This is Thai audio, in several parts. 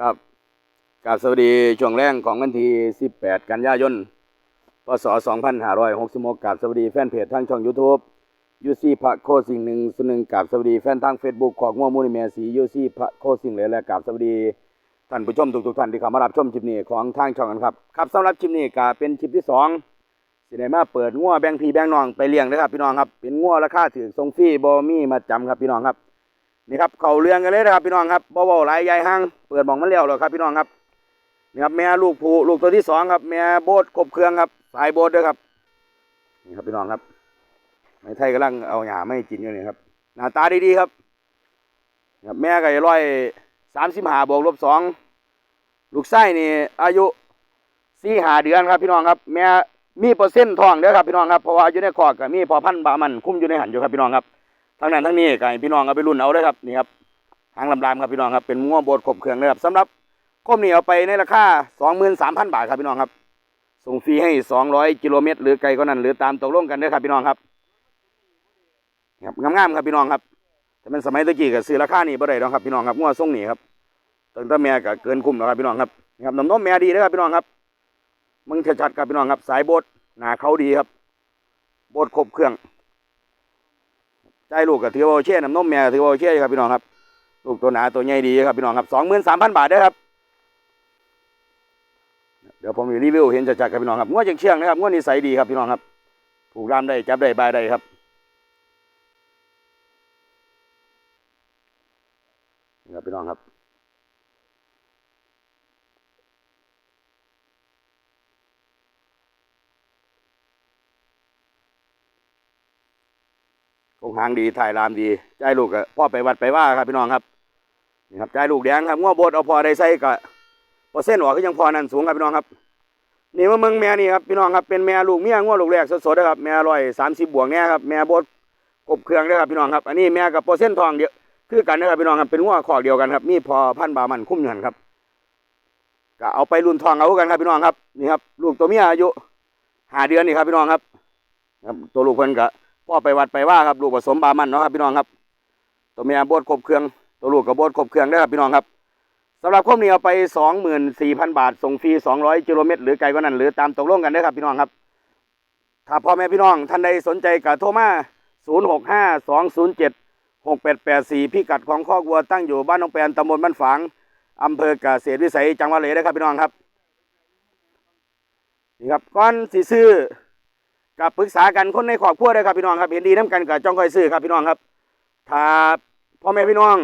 ครับกราบสวัสดีช่วงแรกของวันที่ 18 กันยายน พศ 2566กราบสวัสดีแฟนเพจทางช่อง YouTube ยูซี่พระโคสิ่งหนึ่งส่วนหนึ่งกราบสวัสดีแฟนทาง Facebook ของม่วมูลเมียสียูซี่พระโคสิ่งเลยและกราบสวัสดีท่านผู้ชมทุกๆท่านที่เข้ามารับชมคลิปนี้ของทางช่องกันครับครับสำหรับคลิปนี้ก็เป็นคลิปที่สองสิได้มาเปิดงัวแบงพีแบงนองไปเลี้ยงนะครับพี่น้องครับเป็นงัวราคาถือทรงฟรีบ่มีมาจำครับพี่น้องครับ นี่ครับเขาเรื่องกันเลยนะครับพี่น้องครับบ่เบาหลายใหญ่ห้างเปิดมองมันเลี้ยวแล้วครับพี่น้องครับนี่ครับแม่ลูกผูลูกตัวที่สองครับแม่โบดครบเครื่องครับ สายโบดด้วยครับนี่ครับพี่น้องครับไม่ไทยกำลังเอาหยาไม่กินอยู่นี่ครับหน้าตาดีๆครับนี่ครับแม่ก็ร้อยสามสิบห้าบวกลบสองลูกไส้นี่อายุสี่หาเดือนครับพี่น้องครับ แม่มีเปอร์เซ็นต์ทองเด้อครับพี่น้องครับเพราะว่าอยู่ในคอกกับมีพอพันบามันคุ้มอยู่ในหันอยู่ครับพี่น้องครับ ทั้งนั้นทั้งนี้ก็ให้พี่น้องเอาไปรุ่นเอาเลยครับนี่ครับหางลำรามครับพี่น้องครับเป็นง้วโบดครบเครื่องเลยครับสำหรับคมนี้เอาไปในราคา23,000 บาทครับพี่น้องครับ ส่งฟรีให้ 200 กิโลเมตร หรือไกลก็นั้น หรือตามตกลงกันด้ครับพี่น้องครับครับงามๆครับพี่น้องครับแต่เป็นสมัยตะกี้ก็ซื้อราคานี้บ่ได้ดอกครับพี่น้องครับง้วส่งนี้ครับตั้งแต่แม่ก็เกินคุ้มแล้วครับพี่น้องครับนี่ครับน้ำนมแม่ดีนะครับพี่น้องครับมึงชัดๆครับพี่น้องครับ สายโบดหนาเขาดีครับ โบดครบเครื่อง ได้ลูกก็ถือว่าโอเช่น้ำนมแม่ถือว่าโอเช่ครับพี่น้องครับ ลูกตัวหนาตัวใหญ่ดีครับพี่น้องครับสองหมื่นสามพันบาทได้ครับ เดี๋ยวผมมีรีวิวเห็นจัดๆครับพี่น้องครับงวดเชียงนะครับงวดนิสัยดีครับพี่น้องครับ ผูกรามได้จับได้บายได้ครับครับพี่น้องครับ งหางดีถ่ายรามดีใจลูกก็พ่อไปวัดไปว่าครับพี่น้องครับนี่ครับใจลูกแดงครับง้อโบดเอาพอได้ใส่ก็เปอเซ็นต์ออกก็ยังพอนั่นสูงครับพี่น้องครับนี่ว่าเมืองแม่นี่ครับพี่น้องครับเป็นแม่ลูกเมียง้อลูกแรกสดๆนะครับแม่ร้อยสามสิบบวกแน่ครับแม่โบดกบเครื่องนะครับพี่น้องครับอันนี้แม่กับเปอเซ็นทองเดียวคือกันนะครับพี่น้องครับเป็นง้อขอกเดียวกันครับมีพอพันบามันคุ้มอยู่หันครับก็เอาไปรุ่นทองเอากันครับพี่น้องครับนี่ครับลูกตัวเมียอายุห้าเดือนนี่ครับพี่น้องครับครับตัวลูกเพิ่นก็ พ่อไปวัดไปว่าครับลูกผสมบามันเนาะครับพี่น้องครับ ตัวเมียบดครบเครื่อง ตัวลูกกับบดครบเครื่องได้ครับพี่น้องครับสำหรับคมนี้เอาไปสองหมื่นสี่พันบาท ส่งฟรีสองร้อยกิโลเมตร หรือไกลกว่านั้น หรือตามตกลงกันได้ครับพี่น้องครับ ถ้าพ่อแม่พี่น้องท่านใดสนใจกับโทรมาศูนย์หกห้าสองศูนย์เจ็ดหกแปดแปดสี่พิกัดของข้อวัวตั้งอยู่บ้านหนองแปนตำบลบ้านฝางอำเภอกเกษตรวิสัยจังหวัดเลยนะครับพี่น้องครับ นี่ครับก้อนสีซื้อ กับปรึกษากันคนในครอบครัวเลยครับพี่น้องครับเห็นดีน้ำกันกับจ้องคอยซื้อครับพี่น้องครับ ถ้าพ่อแม่พี่น้อง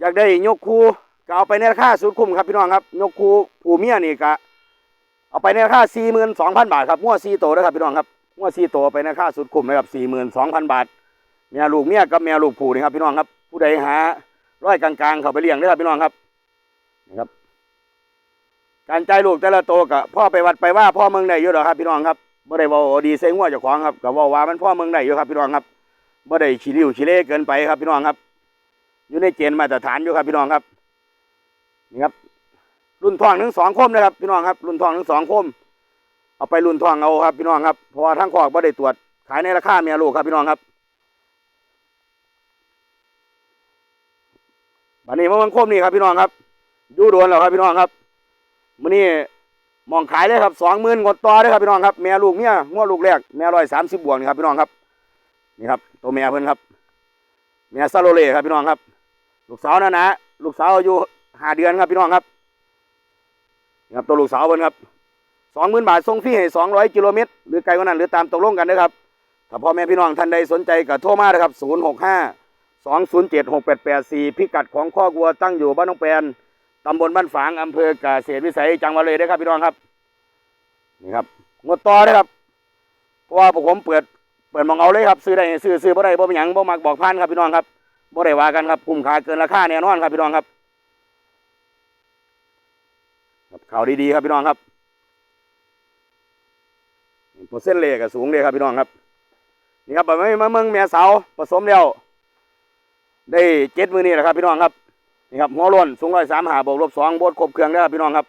อยากได้ยกคูก็เอาไปในราคาสุดคุ้มครับพี่น้องครับ ยกคูผูเมียนี่ก็เอาไปในราคาสี่หมื่นสองพันบาทครับง้วสี่โตนะครับพี่น้องครับง้วสี่โตไปในราคาสุดคุ้มเลยครับสี่หมื่นสองพันบาทเมียลูกเมียกับเมียลูกผูนี่ครับพี่น้องครับ ผู้ใดหาร้อยกลางๆ เขาไปเลี้ยงได้ครับพี่น้องครับนี่ครับ การใจลูกแต่ละโตกับพ่อไปวัดไปว่าพ่อเมืองได้อยู่หรอครับพี่น้องครับบ่ได้ว่าดีเซ็งว่าจ้าของครับก็เว่าว่ามันพ่อเมืองได้อยู่ครับพี่น้องครับบ่ได้ขี้ริ้วขี้เล่เกินไปครับพี่น้องครับ อยู่ในเกณฑ์มาตรฐานอยู่ครับพี่น้องครับนี่ครับ รุ่นทองทั้งสองคมนะครับพี่น้องครับ รุ่นทองทั้งสองคม เอาไปรุ่นทองเอาครับ พี่น้องครับเพราะว่าทั้งคอกบ่ได้ตรวจขายในราคาเมียลูกครับพี่น้องครับบัดนี้มาเมืองคมนี่ครับพี่น้องครับยู่โดนแล้วครับพี่น้องครับ มื่อนี้มองขายเลยครับสองหมื่นกดต่อเลยครับพี่น้องครับแม่ลูกเมียง้อลูกแรกแม่ร้อยสามสิบบวกนี่ครับพี่น้องครับนี่ครับตัวแม่เพิ่นครับแม่ซาโลเล่ครับพี่น้องครับ ลูกสาวนะนะลูกสาวอายุห้าเดือนครับพี่น้องครับนี่ครับตัวลูกสาวเพิ่นครับสองหมื่นบาทส่งฟรีให้สองร้อยกิโลเมตรหรือไกลกว่านั้นหรือตามตกลงกันนะครับถ้าพ่อแม่พี่น้องท่านใดสนใจก็โทรมาเลยครับศูนย์หกห้าสองศูนย์เจ็ดหกแปดแปดสี่พิกัดของข้อกวัวตั้งอยู่บ้านน้องแปน ตำบลบ้านฝางอำเภอกเกษตวิสัยจังหวัดเลยนะครับพี่น้องครับนี่ครับงดต่อเลยครับเพราะว่าพวกผมเปิดเปิดมองเอาเลยครับซื้อได้ซื้อซื้อบ่ได้บ่เป็นหยังบ่มักบอกพันครับพี่น้องครับบ่ได้ว่ากันครับคุ้มค่าเกินราคาแน่นอนครับพี่น้องครับครับข่าวดีๆครับพี่น้องครับเปอร์เซ็นต์เลขก็สูงเลยครับพี่น้องครับนี่ครับแบบไม่มาเมืองแม่เสาผสมแล้วได้เจ็ดมือนี่แหละครับพี่น้องครับ นี่ครับหัวล้วนสูงร้อยสามหาบวกลบสองบดครบเครื่องได้ครับพี่น้องครับ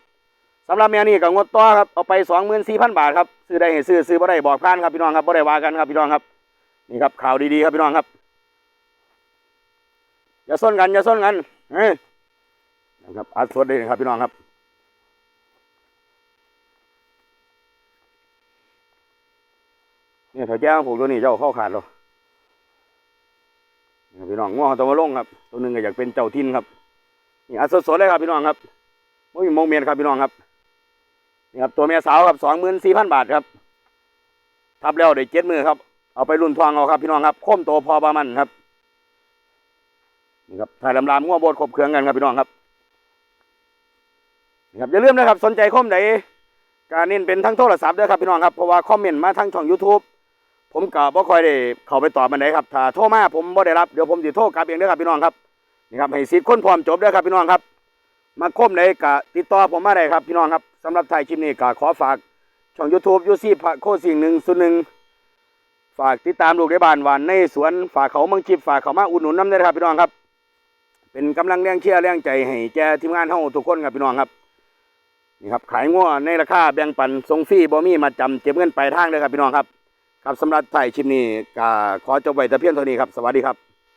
สำหรับแม่นี่กับงดต่อครับเอาไปสองหมื่นสี่พันบาทครับซื้อได้ให้ซื้อซื้อบ่ได้บอกพานครับพี่น้องครับบ่ได้ว่ากันครับพี่น้องครับนี่ครับข่าวดีๆครับพี่น้องครับอย่าส้นกันอย่าส้นกันเฮ้ยนะครับอัดสดเลยนะครับพี่น้องครับเนี่ยถ้าแจ้งผมตัวนี้เจ้าเข้าขาดหรอพี่น้องง้อตัวมาลงครับ ตัวหนึ่งก็อยากเป็นเจ้าทินครับ นี่อัดสดๆเลยครับพี่น้องครับม่มีโมงเมียนครับพี่น้องครับนี่ครับตัวเมียสาวครับสองหมื่นสี่พันบาทครับทับแล้วได้เจ็ดมือครับ เอาไปรุ่นทองเอาครับพี่น้องครับค้มโตพอประมันครับนี่ครับถ่ายลำรามง้อโบดครบเคืองกันครับพี่น้องครับนี่ครับอย่าลืมนะครับ สนใจคมใดการเน้นเป็นทั้งโทรศัพท์ด้วยครับพี่น้องครับเพราะว่าคอมเมนต์มาทั้งช่อง YouTube ผมก็บ่ค่อยได้เข้าไปตอบมันไดครับถ้าโทรมาผมบ่ได้รับเดี๋ยวผมสิโทรกลับเองเด้อครับพี่น้องครับ ครับให้สิทธิ์คนพร้อมจบด้อครับพี่น้องครับ มาคมใดก็ติดต่อผมมาได้ครับพี่น้องครับสำหรับถ่ายคลิปนี้ก็ขอฝากช่อง YouTube ยูซี่พระโคสิ่งหนึ่งส่วนหนึ่งฝากติดตามลูกในบ้านหวานในสวนฝากเขาเมืองชิปฝากเขามาอุดหนุนน้ำได้ครับพี่น้องครับ เป็นกำลังแรงเชียร์แรงใจให้แกทีมงานเฮาทุกคนครับพี่น้องครับนี่ครับขายงัวในราคาแบ่งปันทรงฟรีบ่มีมาจำเจ็บเงินปลายทางเลยครับพี่น้องครับ ครับสำหรับถ่ายคลิปนี้ก็ขอจบไว้แต่เพียงเท่านี้ครับสวัสดีครับ